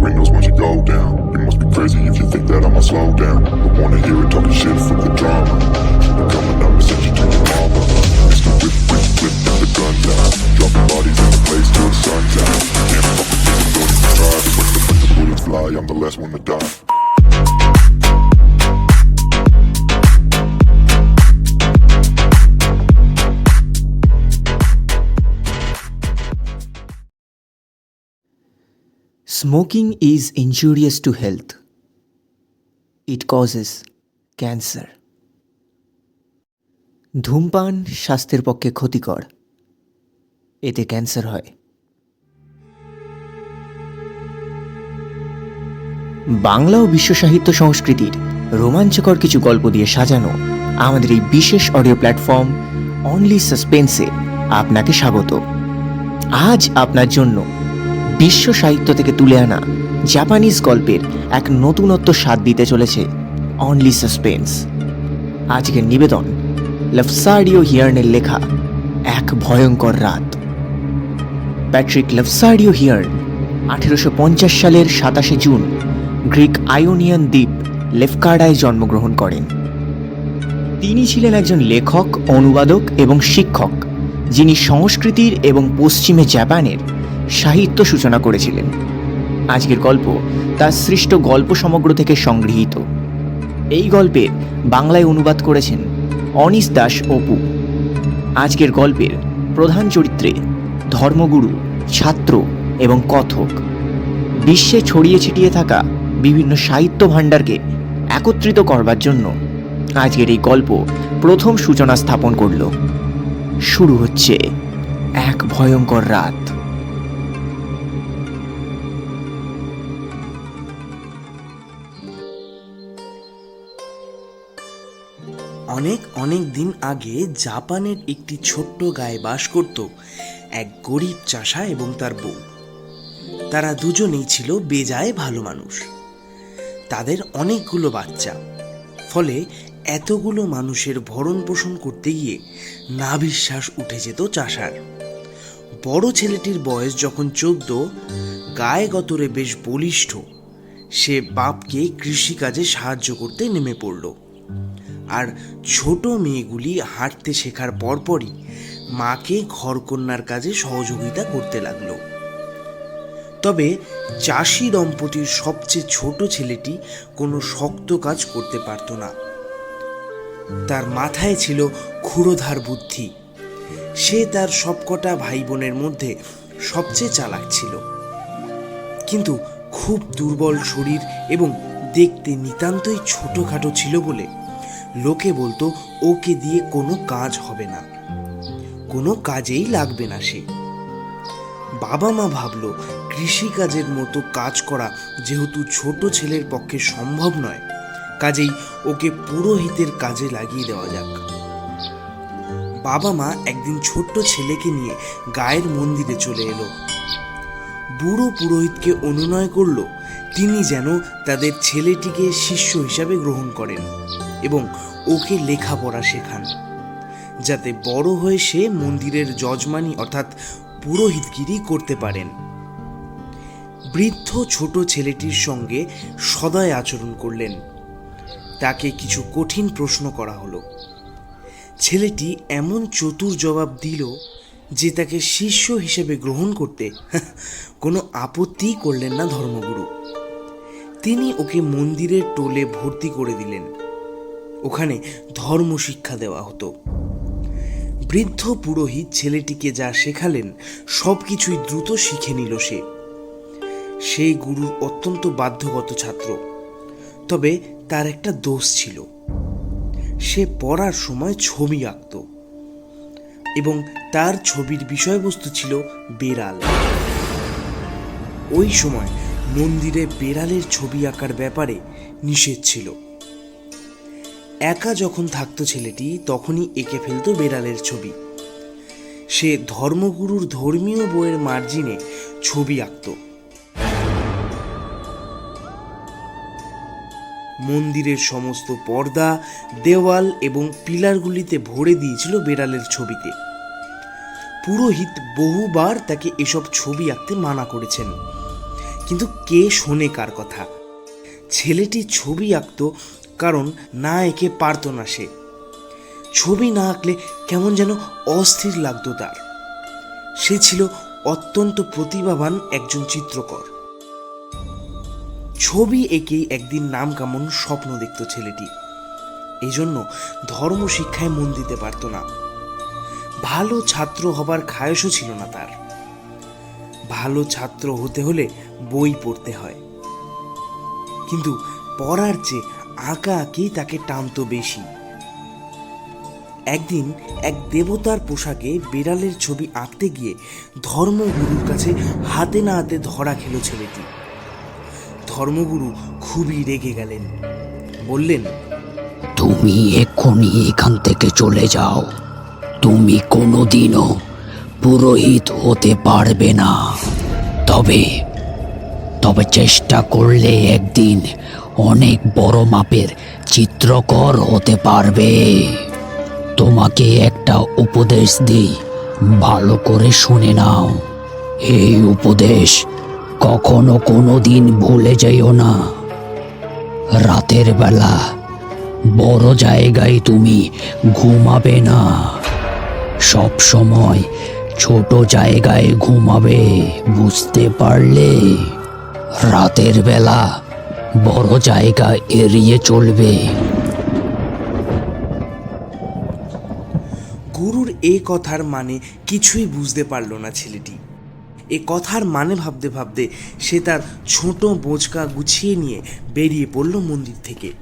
windows once you go down. You must be crazy if you think that I'ma slow down. Don't wanna hear it talking shit for the drama. It coming, I'ma set you to your mama. Mr. Whip, whip, whip, with the gun down. Dropping bodies in the place till the sun's out. Can't fuck with this, don't even try. But the bullets fly, I'm the last one to die. Smoking is injurious to health. It causes cancer ধূমপান স্বাস্থ্যের পক্ষে ক্ষতিকর। এতে cancer হয়। বাংলা ও বিশ্ব সাহিত্য সংস্কৃতির রোমাঞ্চকর কিছু গল্প দিয়ে সাজানো আমাদের এই বিশেষ অডিও প্ল্যাটফর্ম অনলি সাসপেন্সে আপনাকে স্বাগত। আজ আপনার জন্য বিশ্ব সাহিত্য থেকে তুলে আনা জাপানিজ গল্পের এক নতুনত্ব স্বাদ দিতে চলেছে অনলি সাসপেন্স আজকের নিবেদন লফসারিও হিয়ার্নের লেখা, এক ভয়ঙ্কর রাত। প্যাট্রিক লফসারিও হিয়ার্ন আঠেরোশো পঞ্চাশ সালের সাতাশে জুন গ্রিক আয়োনিয়ান দ্বীপ লেফকার্ডায় জন্মগ্রহণ করেন। তিনি ছিলেন একজন লেখক, অনুবাদক এবং শিক্ষক, যিনি সংস্কৃতির এবং পশ্চিমে জাপানের সাহিত্য সূচনা করেছিলেন। আজকের গল্প তার সৃষ্ট গল্প সমগ্র থেকে সংগৃহীত। এই গল্পের বাংলায় অনুবাদ করেছেন অনিস দাস অপু আজকের গল্পের প্রধান চরিত্রে ধর্মগুরু, ছাত্র এবং কথক। বিশ্বে ছড়িয়ে ছিটিয়ে থাকা বিভিন্ন সাহিত্য ভাণ্ডারকে একত্রিত করবার জন্য আজকের এই গল্প প্রথম সূচনা স্থাপন করল। শুরু হচ্ছে এক ভয়ঙ্কর রাত। অনেক অনেক দিন আগে জাপানের একটি ছোট্ট গায়ে বাস করত এক গরিব চাষা এবং তার বউ। তারা দুজনেই ছিল বেজায় ভালো মানুষ। তাদের অনেকগুলো বাচ্চা। ফলে এতগুলো মানুষের ভরণ পোষণ করতে গিয়ে না বিশ্বাস উঠে যেত চাষার। বড় ছেলেটির বয়স যখন চোদ্দ, গায়ে গতরে বেশ বলিষ্ঠ। সে বাপকে কৃষিকাজে সাহায্য করতে নেমে পড়ল। আর ছোট মেয়েগুলি হাঁটতে শেখার পরপরই মাকে ঘরকন্যার কাজে সহযোগিতা করতে লাগল। তবে চাষি দম্পতির সবচেয়ে ছোট ছেলেটি কোনো শক্ত কাজ করতে পারত না। তার মাথায় ছিল ক্ষুরোধার বুদ্ধি। সে তার সবকটা ভাই বোনের মধ্যে সবচেয়ে চালাক ছিল। কিন্তু খুব দুর্বল শরীর এবং দেখতে নিতান্তই ছোটোখাটো ছিল বলে লোকে বলতো, ওকে দিয়ে কোনো কাজ হবে না। কোনো কাজেই লাগবে না সে। বাবা মা ভাবলো, কৃষিকাজের মতো কাজ করা যেহেতু ছোট ছেলের পক্ষে সম্ভব নয়, কাজেই ওকে পুরোহিতের কাজে লাগিয়ে দেওয়া যাক। বাবা মা একদিন ছোট্ট ছেলেকে নিয়ে গায়ের মন্দিরে চলে এলো। বুড়ো পুরোহিতকে অনুনয় করল। তিনি যেন তাদের ছেলেটিকে শিষ্য হিসাবে গ্রহণ করেন। এবং ওকে লেখাপড়া শেখান, যাতে বড় হয়ে সে মন্দিরের যজমানি অর্থাৎ পুরোহিতগিরি করতে পারেন। বৃদ্ধ ছোট ছেলেটির সঙ্গে সদয় আচরণ করলেন। তাকে কিছু কঠিন প্রশ্ন করা হলো। ছেলেটি এমন চতুর জবাব দিল যে তাকে শিষ্য হিসেবে গ্রহণ করতে কোনো আপত্তিই করলেন না ধর্মগুরু। তিনি ওকে মন্দিরের টোলে ভর্তি করে দিলেন। ওখানে ধর্ম শিক্ষা দেওয়া হতো। বৃদ্ধ পুরোহিত ছেলেটিকে যা শেখালেন সব কিছুই দ্রুত শিখে নিল সে। সেই গুরুর অত্যন্ত বাধ্যগত ছাত্র। তবে তার একটা দোষ ছিল। সে পড়ার সময় ছবি আঁকত এবং তার ছবির বিষয়বস্তু ছিল বেড়াল। ওই সময় মন্দিরে বেড়ালের ছবি আঁকার ব্যাপারে নিষেধ ছিল। একা যখন থাকতো ছেলেটি, তখনই এঁকে ফেলতো বেড়ালের ছবি। সে ধর্মগুরুর ধর্মীয় বইয়ের মার্জিনে ছবি আঁকত। মন্দিরের সমস্ত পর্দা, দেওয়াল এবং পিলারগুলিতে ভরে দিয়েছিল বেড়ালের ছবিতে। পুরোহিত বহুবার তাকে এসব ছবি আঁকতে মানা করেছেন। কিন্তু কে শোনে কার কথা? ছেলেটি ছবি আঁকতো কারণ না এঁকে পারতো না সে। ছবি না আঁকলে কেমন যেন অস্থির লাগতো তার। সে ছিল অত্যন্ত প্রতিভাবান একজন চিত্রকর। ছবি এঁকেই একদিন নাম কেমন স্বপ্ন দেখত ছেলেটি। এই জন্য ধর্ম শিক্ষায় মন দিতে পারতো না। ভালো ছাত্র হবার খায়সও ছিল না তার। ভালো ছাত্র হতে হলে বই পড়তে হয়। কিন্তু পড়ার চেয়ে আঁকা আঁকি তাকে টানতো বেশি? একদিন এক দেবতার পোশাকে বিড়ালের ছবি আঁকতে গিয়ে ধর্মগুরুর কাছে হাতে না হাতে ধরা খেল ছেলেটি। ধর্মগুরু খুবই রেগে গেলেন। বললেন, তুমি এক্ষুনি এখান থেকে চলে যাও। তুমি কোনোদিনও পুরোহিত হতে পারবে না। তবে তবে চেষ্টা করলে একদিন অনেক বড় মাপের চিত্রকর হতে পারবে। তোমাকে একটা উপদেশ দিই, ভালো করে শুনে নাও। এই উপদেশ কখনো কোনো দিন ভুলে যেও না। রাতের বেলা বড় জায়গায় তুমি ঘুমাবে না। সব সময় ছোট জায়গায় ঘুমাবে, বুঝতে পারলে? রাতের বেলা বড় জায়গা এড়িয়ে চলবে। গুরুর এ কথার মানে কিছুই বুঝতে পারল না ছেলেটি। এ কথার মানে ভাবতে ভাবতে সে তার ছোট বোঝকা গুছিয়ে নিয়ে বেরিয়ে পড়ল মন্দির থেকে।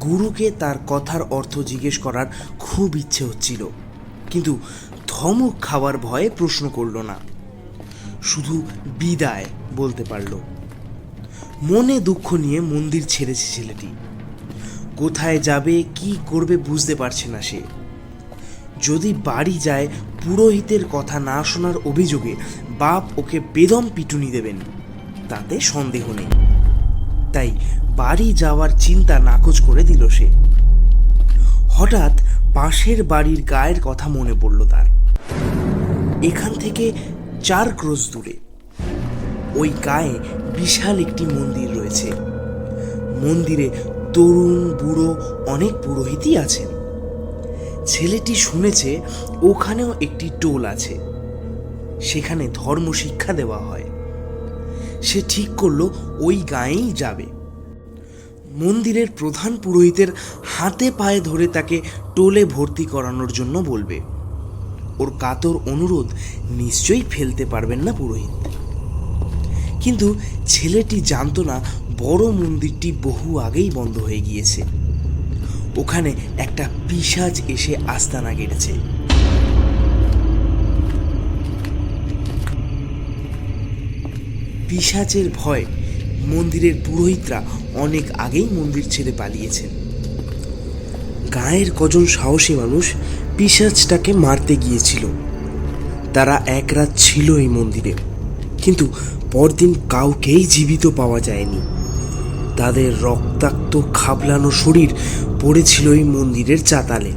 গুরুকে তার কথার অর্থ জিজ্ঞেস করার খুব ইচ্ছে হচ্ছিল, কিন্তু ধমক খাওয়ার ভয়ে প্রশ্ন করল না। শুধু বিদায় বলতে পারল। মনে দুঃখ নিয়ে মন্দির ছেড়েছে ছেলেটি। কোথায় যাবে, কি করবে বুঝতে পারছে না সে। যদি বাড়ি যায়, পুরোহিতের কথা না শোনার অভিযোগে বাপ ওকে বেদম পিটুনি দেবেন, তাতে সন্দেহ নেই। তাই বাড়ি যাওয়ার চিন্তা নাকচ করে দিল সে। হঠাৎ পাশের বাড়ির গায়ের কথা মনে পড়ল তার। এখান থেকে চার ক্রোশ দূরে। ওই গায়ে বিশাল একটি মন্দির রয়েছে। মন্দিরে তরুণ, বুড়ো, অনেক পুরোহিতই আছেন। ছেলেটি শুনেছে ওখানেও একটি টোল আছে। সেখানে ধর্ম শিক্ষা দেওয়া হয়। সে ঠিক করল ওই গাঁয়েই যাবে। মন্দিরের প্রধান পুরোহিতের হাতে পায়ে ধরে তাকে টোলে ভর্তি করানোর জন্য বলবে। ওর কাতর অনুরোধ নিশ্চয়ই ফেলতে পারবেন না পুরোহিত। কিন্তু ছেলেটি জানতো না বড় মন্দিরটি বহু আগেই বন্ধ হয়ে গিয়েছে। ওখানে একটা পিশাচ এসে আস্তানা গেড়েছে। পিশাচের ভয় মন্দিরের পুরোহিতরা অনেক আগেই মন্দির ছেড়ে পালিয়েছেন। গায়ের কজন সাহসী মানুষ পিশাচটাকে মারতে গিয়েছিল। তারা এক রাত ছিল এই মন্দিরে, কিন্তু পরদিন কাউকেই জীবিত পাওয়া যায়নি। তাদের রক্তাক্ত খাবলানো শরীর পড়েছিল এই মন্দিরের চাতালে।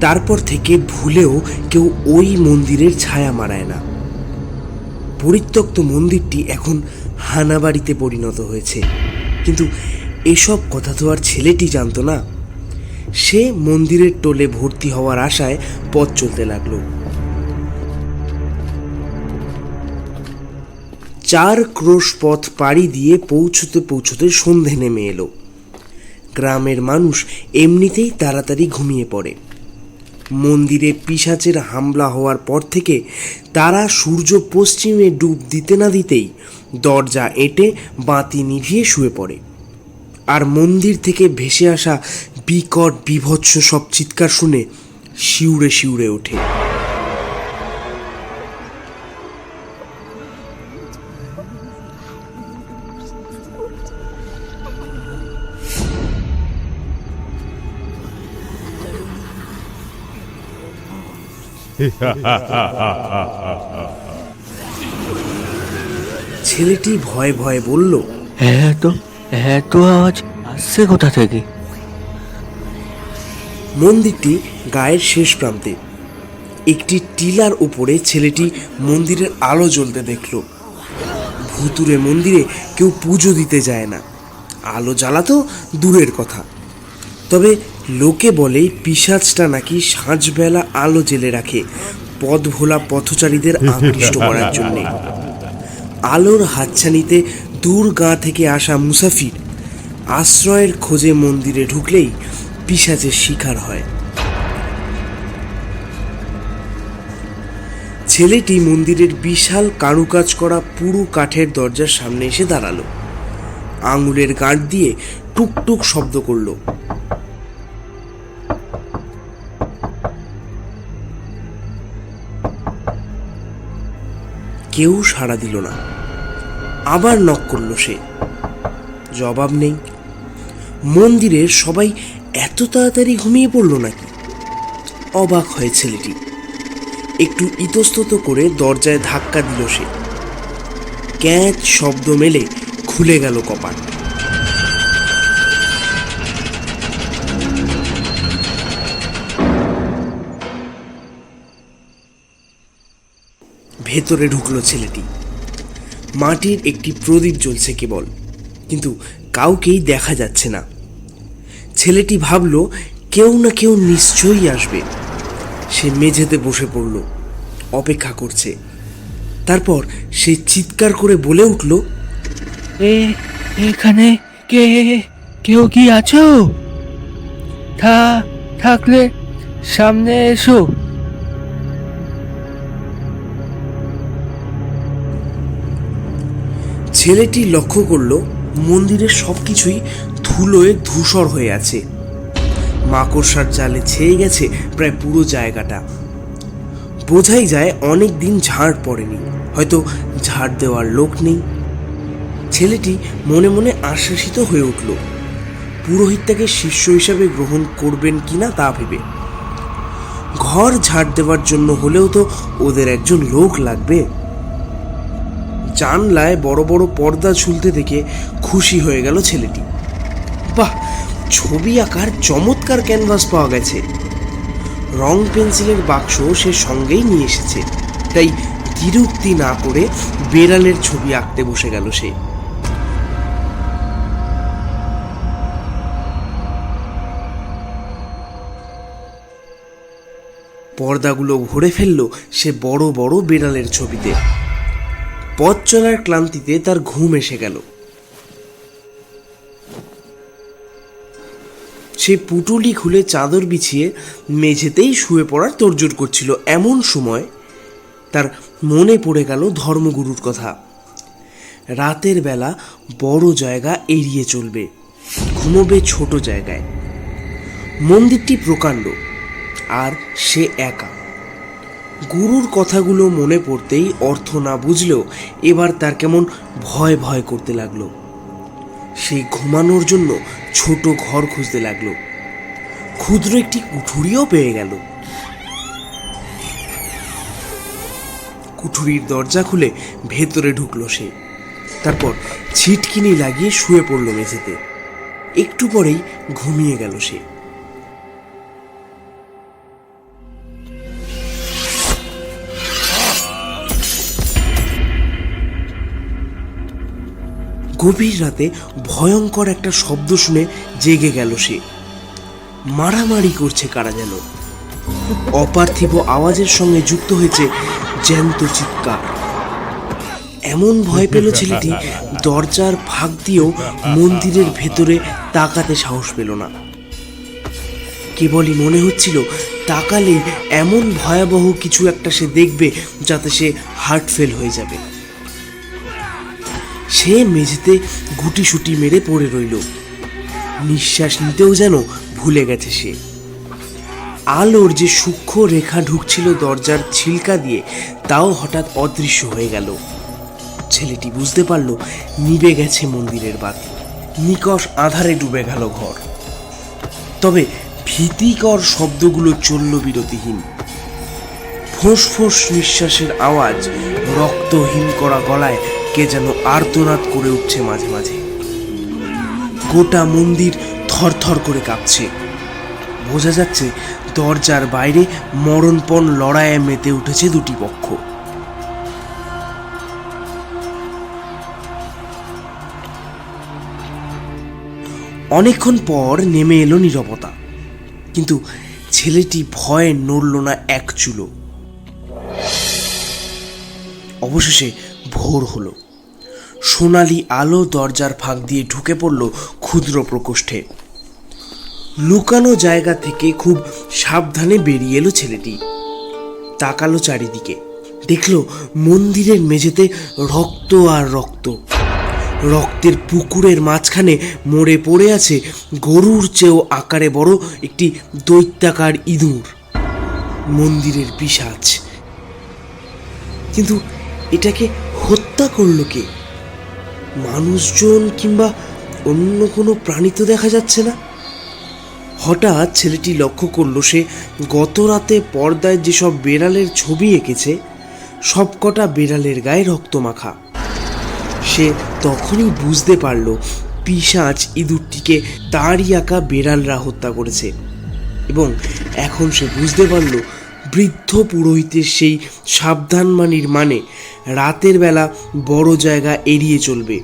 তারপর থেকে ভুলেও কেউ ওই মন্দিরের ছায়া মারায় না। পরিত্যক্ত মন্দিরটি এখন হানাবাড়িতে পরিণত হয়েছে। কিন্তু এসব কথা তো আর ছেলেটি জানতো না। সে মন্দিরের টোলে ভর্তি হওয়ার আশায় পথ চলতে লাগল। চার ক্রোশ পথ পাড়ি দিয়ে পৌঁছতে পৌঁছতে সন্ধে নেমে এলো। গ্রামের মানুষ এমনিতেই তাড়াতাড়ি ঘুমিয়ে পড়ে। মন্দিরে পিসাচের হামলা হওয়ার পর থেকে তারা সূর্য পশ্চিমে ডুব দিতে না দিতেই দরজা এঁটে বাতি নিভিয়ে শুয়ে পড়ে। আর মন্দির থেকে ভেসে আসা বিকট, বিভৎস সব চিৎকার শুনে শিউরে শিউরে ওঠে। ছেলেটি ভয়ে ভয়ে বলল এত এত আওয়াজ আসছে কোথা থেকে? মন্দিরটি গায়ের শেষ প্রান্তে। একটি টিলার উপরে ছেলেটি মন্দিরের আলো জ্বলতে দেখল। ভুতুরে মন্দিরে কেউ পুজো দিতে যায় না। আলো জ্বালা তো দূরের কথা। তবে লোকে বলে পিসাজটা নাকি সাঁঝবেলা আলো জেলে রাখে পথ ভোলা পথচারীদের আকৃষ্ট করার জন্য। আলোর হাতছানিতে দূর গাঁ থেকে আসা মুসাফির আশ্রয়ের খোঁজে মন্দিরে ঢুকলেই পিসাচের শিকার হয়। ছেলেটি মন্দিরের বিশাল কারুকাজ করা পুরু কাঠের দরজার সামনে এসে দাঁড়াল। আঙুলের গাঁট দিয়ে টুকটুক শব্দ করল। কেউ সাড়া দিল না। আবার নক করল সে। জবাব নেই। মন্দিরের সবাই এত তাড়াতাড়ি ঘুমিয়ে পড়ল নাকি? অবাক হয় ছেলেটি। একটু ইতস্তত করে দরজায় ধাক্কা দিল সে। ক্যাঁচ শব্দ মেলে খুলে গেল কপাট ভেতরে ঢুকলো ছেলেটি। মাটির একটি প্রদীপ জ্বলছে কেবল, কিন্তু কাউকেই দেখা যাচ্ছে না। ছেলেটি ভাবল, কেউ না কেউ নিশ্চয়ই আসবে। সে মেঝেতে বসে পড়ল, অপেক্ষা করছে। তারপর সে চিৎকার করে বলে উঠল, এ, এখানে কে, কেউ কি আছো? থাকলে সামনে এসো। ছেলেটি লক্ষ্য করল, মন্দিরের সবকিছুই ধুলোয় ধূসর হয়ে আছে। মাকড়সার জালে ছেয়ে গেছে প্রায় পুরো জায়গাটা। বোঝাই যায় অনেক দিন ঝাড় পড়েনি, হয়তো ঝাড় দেওয়ার লোক নেই। ছেলেটি মনে মনে আশ্বাসিত হয়ে উঠল, পুরোহিত তাকে শিষ্য হিসাবে গ্রহণ করবেন কিনা তা ভেবে। ঘর ঝাড় দেওয়ার জন্য হলেও তো ওদের একজন লোক লাগবে। জানলায় বড় বড় পর্দা ঝুলতে দেখে খুশি হয়ে গেল ছেলেটি। বাহ, ছবি আঁকার চমৎকার ক্যানভাস পাওয়া গেছে। রং পেন্সিলের বাক্স সে সঙ্গেই নিয়ে এসেছে। তাই দ্বিরুক্তি না করে বেড়ালের ছবি আঁকতে বসে গেল সে। পর্দাগুলো ভরে ফেলল সে বড় বড় বেড়ালের ছবিতে। পথ চলার ক্লান্তিতে তার ঘুম এসে গেল। সে পুটুলি খুলে চাদর বিছিয়ে মেঝেতেই শুয়ে পড়ার তোড়জোড় করছিল। এমন সময় তার মনে পড়ে গেল ধর্মগুরুর কথা। রাতের বেলা বড় জায়গা এড়িয়ে চলবে। ঘুমোবে ছোট জায়গায়। মন্দিরটি প্রকাণ্ড, আর সে একা। গুরুর কথাগুলো মনে পড়তেই অর্থ না বুঝলেও এবার তার কেমন ভয় ভয় করতে লাগল। সেই ঘুমানোর জন্য ছোট ঘর খুঁজতে লাগল। ক্ষুদ্র একটি কুঠুরিও পেয়ে গেল। কুঠুরির দরজা খুলে ভেতরে ঢুকলো সে। তারপর ছিটকিনি লাগিয়ে শুয়ে পড়ল মেঝেতে। একটু পরেই ঘুমিয়ে গেল সে। গভীর রাতে ভয়ঙ্কর একটা শব্দ শুনে জেগে গেল সে। মারামারি করছে কারা যেন। অপার্থিব আওয়াজের সঙ্গে যুক্ত হয়েছে জ্যান্ত চিৎকার। এমন ভয় পেল ছেলেটি, দরজার ফাঁক দিয়েও মন্দিরের ভেতরে তাকাতে সাহস পেল না। কেবলই মনে হচ্ছিল তাকালেই এমন ভয়াবহ কিছু একটা সে দেখবে যাতে সে হার্ট ফেল হয়ে যাবে। সে মেঝেতে গুটি সুটি মেরে পড়ে রইল। নিঃশ্বাস নিতেও যেন ভুলে গেছে সে। আলোর যে সূক্ষ্ম রেখা ঢুকছিল দরজার ছিলকা দিয়ে, তাও হঠাৎ অদৃশ্য হয়ে গেল। ছেলেটি বুঝতে পারল, নিবে গেছে মন্দিরের বাতি নিকষ আধারে ডুবে গেল ঘর। তবে ভীতিকর শব্দগুলো চলল বিরতিহীন। ফোঁস ফোঁস নিঃশ্বাসের আওয়াজ, রক্তহীন করা গলায় কে যেন আর্তনাদ করে উঠছে মাঝে মাঝে। গোটা মন্দির থরথর করে কাঁপছে। বোঝা যাচ্ছে দরজার বাইরে মরণপণ লড়াইয়ে মেতে উঠেছে দুটি পক্ষ। অনেকক্ষণ পর নেমে এলো নিরবতা। কিন্তু ছেলেটি ভয়ে নড়ল না এক চুলো। অবশেষে ভোর হলো। সোনালি আলো দরজার ফাঁক দিয়ে ঢুকে পড়ল ক্ষুদ্র প্রকোষ্ঠে। লুকানো জায়গা থেকে খুব সাবধানে বেরিয়ে এলো ছেলেটি। তাকালো চারিদিকে। দেখল মন্দিরের মেঝেতে রক্ত আর রক্ত। রক্তের পুকুরের মাঝখানে মরে পড়ে আছে গরুর চেয়েও আকারে বড় একটি দৈত্যাকার ইঁদুর। মন্দিরের পিসাচ কিন্তু এটাকে হত্যা করল কে? মানুষজন কিংবা অন্য কোনো প্রাণী তো দেখা যাচ্ছে না? হঠাৎ ছেলেটি লক্ষ্য করল সে গত রাতে পর্দায় যেসব বেড়ালের ছবি এঁকেছে, সবকটা বেড়ালের গায়ে রক্তমাখা সে তখনই বুঝতে পারল পিশাচ ইঁদুরটিকে তারই আঁকা বেড়ালরা হত্যা করেছে। এবং এখন সে বুঝতে পারল বৃদ্ধ পুরোহিতের সেই সাবধানমানির মানে রাতের বেলা বড় জায়গা এড়িয়ে চলবে,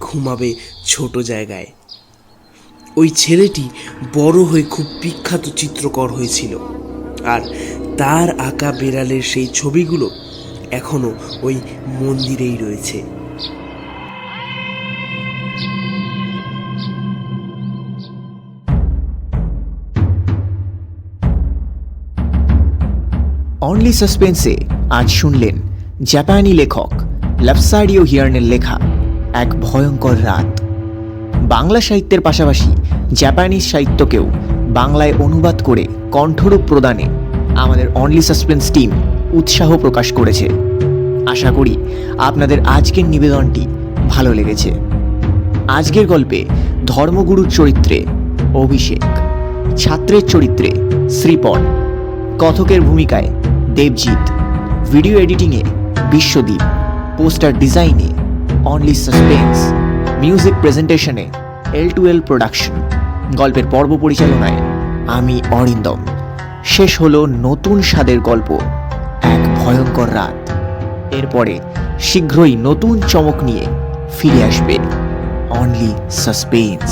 ঘুমাবে ছোট জায়গায়। ওই ছেলেটি বড় হয়ে খুব বিখ্যাত চিত্রকর হয়েছিল আর তার আঁকা বেড়ালের সেই ছবিগুলো এখনও ওই মন্দিরেই রয়েছে। অনলি সাসপেন্সে আজ শুনলেন জাপানি লেখক লাফসারিও হিয়ার্নের লেখা এক ভয়ঙ্কর রাত। বাংলা সাহিত্যের পাশাপাশি জাপানিজ সাহিত্যকেও বাংলায় অনুবাদ করে কণ্ঠরূপ প্রদানে আমাদের অনলি সাসপেন্স টিম উৎসাহ প্রকাশ করেছে। আশা করি আপনাদের আজকের নিবেদনটি ভালো লেগেছে। আজকের গল্পে ধর্মগুরুর চরিত্রে অভিষেক, ছাত্রের চরিত্রে শ্রীপন, কথকের ভূমিকায় দেবজিৎ। ভিডিও এডিটিংয়ে বিশ্বদীপ। পোস্টার ডিজাইনে অনলি সাসপেন্স মিউজিক প্রেজেন্টেশনে এল টু এল প্রোডাকশন গল্পের পর্ব পরিচালনায় আমি অরিন্দম। শেষ হলো নতুন স্বাদের গল্প, এক ভয়ঙ্কর রাত। এরপরে শীঘ্রই নতুন চমক নিয়ে ফিরে আসবে অনলি সাসপেন্স